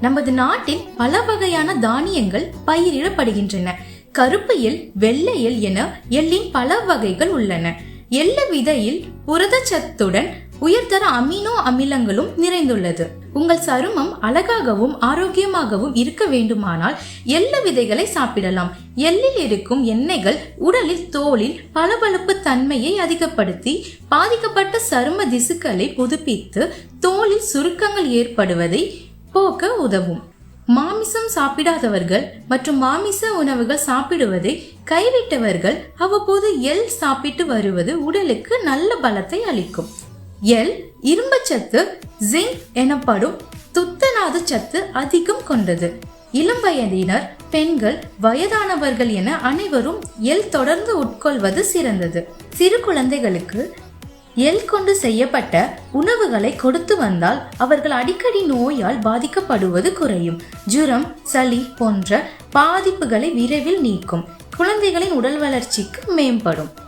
நமது நாட்டில் பல வகையான தானியங்கள் பயிரிடப்படுகின்றன. கருப்பு எல் வெள்ளை எல் என எள்ளின் பல வகைகள் உள்ளன. எள்ளு விதையில் புரதச்சத்துடன் உயர்தர அமினோ அமிலங்களும் நிறைந்துள்ளது. உங்கள் சருமம் அழகாகவும் ஆரோக்கியமாகவும் இருக்க வேண்டுமானால் எள்ளு விதைகளை சாப்பிடலாம். எள்ளில் இருக்கும் எண்ணெய்கள் உடலில் தோலில் பளபளப்பு தன்மையை அதிகப்படுத்தி பாதிக்கப்பட்ட சரும திசுக்களை புதுப்பித்து தோலில் சுருக்கங்கள் ஏற்படுவதை போக்க உதவும். மாமிசம் சாப்பிடாதவர்கள் மற்றும் மாமிச உணவுகள் சாப்பிடுவதை கைவிட்டவர்கள் அவ்வப்போது எல் சாப்பிட்டு வருவது உடலுக்கு நல்ல பலத்தை அளிக்கும். எல் இரும்புச்சத்து ஜிங்க் எனப்படும் துத்தநாத சத்து அதிகம் கொண்டது. இளம் வயதினர் பெண்கள் வயதானவர்கள் என அனைவரும் எல் தொடர்ந்து உட்கொள்வது சிறந்தது. சிறு குழந்தைகளுக்கு எள் கொண்டு செய்யப்பட்ட உணவுகளை கொடுத்து வந்தால் அவர்கள் அடிக்கடி நோயால் பாதிக்கப்படுவது குறையும். ஜுரம் சளி போன்ற பாதிப்புகளை விரைவில் நீக்கும். குழந்தைகளின் உடல் வளர்ச்சிக்கு மேம்படும்.